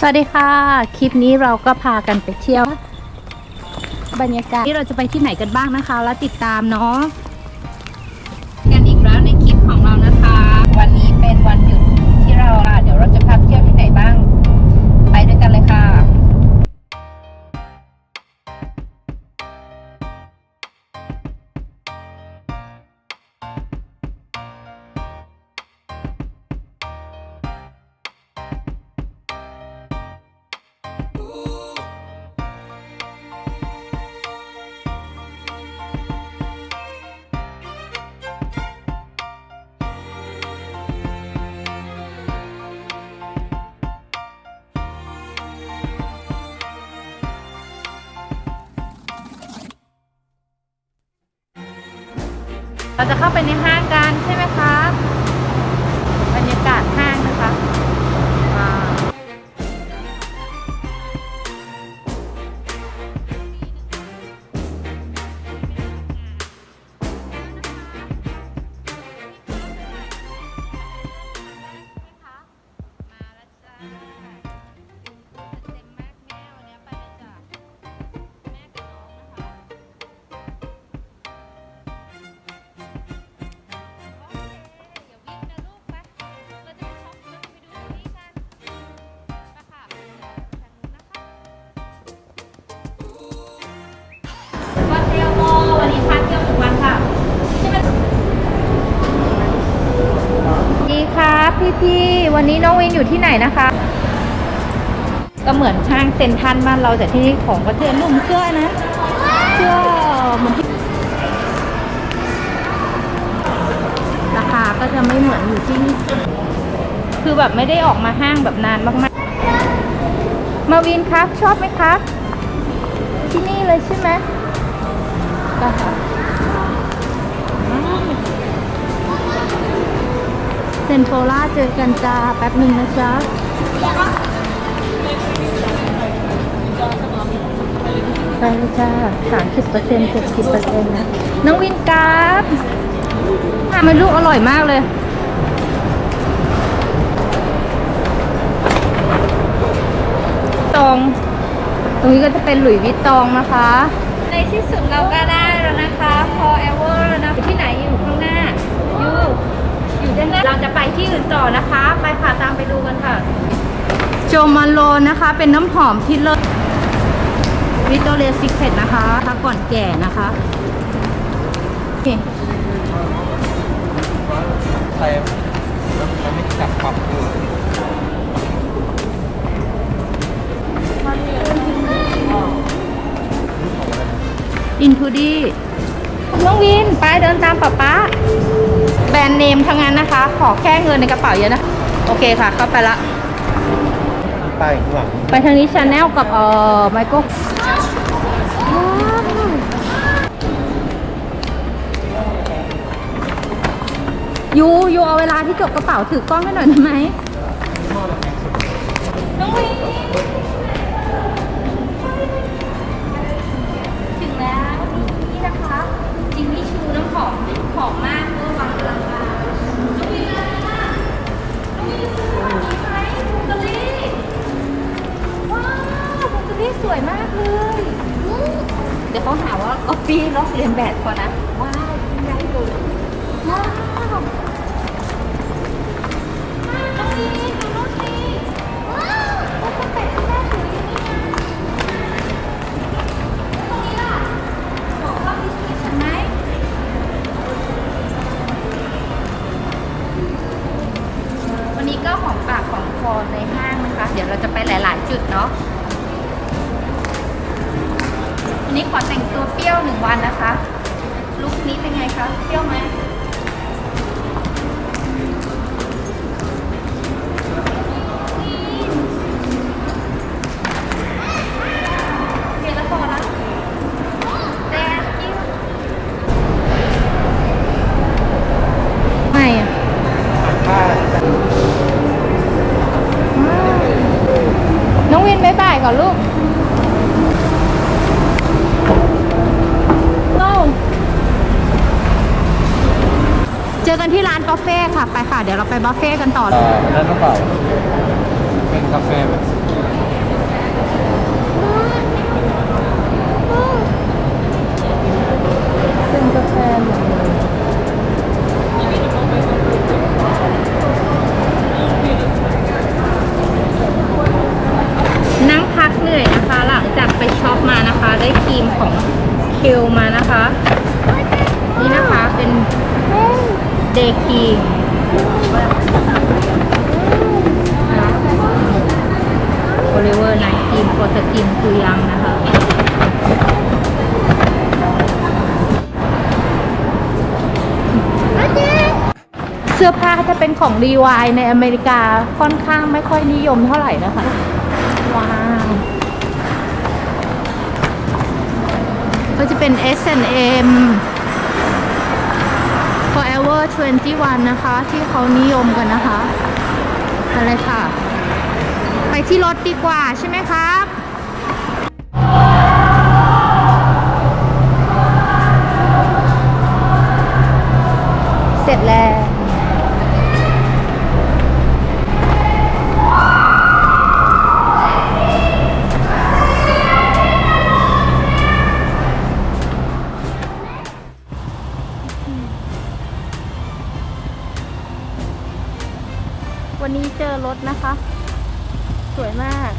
สวัสดีค่ะ คลิปนี้เราก็พากันไปเที่ยว บรรยากาศที่เราจะไปที่ไหนกันบ้างนะคะ แล้วติดตามเนาะกันอีกแล้วในคลิปของเรานะคะ วันนี้เป็นวันหยุดที่เราเดี๋ยวเราจะพาไปเที่ยวที่ไหนบ้าง ไปด้วยกันเลยค่ะ เราจะเข้าไปในห้างกันใช่ไหมคะ วันนี้น้องวินอยู่ที่ไหนนะคะ ก็เหมือนห้างเซ็นทรัลบ้านเราแต่ที่นี่ของประเทศนุ่มเสื้อนะเสื้อเหมือนที่ราคาก็จะไม่เหมือนอยู่ที่นี่คือแบบไม่ได้ออกมาห้างแบบนานมากๆ มาวินครับชอบไหมครับ ที่นี่เลยใช่ไหมก็ค่ะ เซนโฟล่าเจอกันจ้าแป๊บหนึ่งนะจ๊ะไปเลยจ้าสามสิบเปอร์เซ็นต์เจ็ดสิบเปอร์เซ็นต์นะ น้องวินกราฟทำให้ลูกอร่อยมากเลยตรงตรงนี้ก็จะเป็นหลุยวิตตองนะคะ ในที่สุดเราก็ได้แล้วนะคะ forever เราจะไปที่อื่นต่อนะคะ ไปค่ะตามไปดูกันค่ะ โจมาโลนะคะเป็นน้ำหอมที่เลิศวิตตอเรียซิกเ e ตนะคะถ้าก่อนแก่นะคะ โอเคใช่มันไม่จับปรับดูอินทูดี้น้องวิน ไปเดินตามป๊าป๊าแบรนด์เนมทั้ง นั้นนะคะ ขอแค่เงินในกระเป๋าเยอะนะโอเคค่ะ เข้าไปละป้ายข้างหลังไปทางนี้ชาแนลกับเอ่อไมโครยูยูเอาเวลาที่จบกระเป๋าถือกล้องให้หน่อยได้ไหมน้องวิ สวยมากเลยอืมเดี๋ยวเขาหาว่าออฟฟี่ลอกเรียนแบบก่อนนะ ว้าวยิ่งใหญ่เลยว้าวน้องนี่ดูน้องนี่ว้าวโอ้คนแต่งหน้าสวยอย่างนี้นะตรงนี้ล่ะบอกว่ามีสวยฉันไหมวันนี้ก็ของปากของคอในห้างนะคะ เดี๋ยวเราจะไปหลาย ๆ จุดเนาะ นนี้ขอแต่งตัวเปรี้ยวหนึ่งวันนะคะ ลุคนี้เป็นไงคะ เปรี้ยวไหมานบุฟเฟ่ต์ค่ะ ไปค่ะ เดี๋ยวเราไปบุฟเฟ่ต์กันต่ออ่าอันนั้นก็เปล่านเป็นกาแฟแบบเป็นกาแฟหมดเลยนั่งพักเหนื่อยนะคะ หลังจากไปช็อปมานะคะ ได้ครีมของคิวมานะคะ นี่นะคะเป็น เดคีโอลิเวอร์ไนท์ครีมโปรสกินคือยังนะคะเสื้อผ้าจะเป็นของ d ีวในอเมริกาค่อนข้างไม่ค่อยนิยมเท่าไหร่นะคะ ว้าว ก็จะเป็น S&M Forever 21 นะคะ ที่เขานิยมกันนะคะอะไรค่ะ ไปที่รถดีกว่าใช่ไหมครับเสร็จแล้ว วันนี้เจอรถนะคะ สวยมาก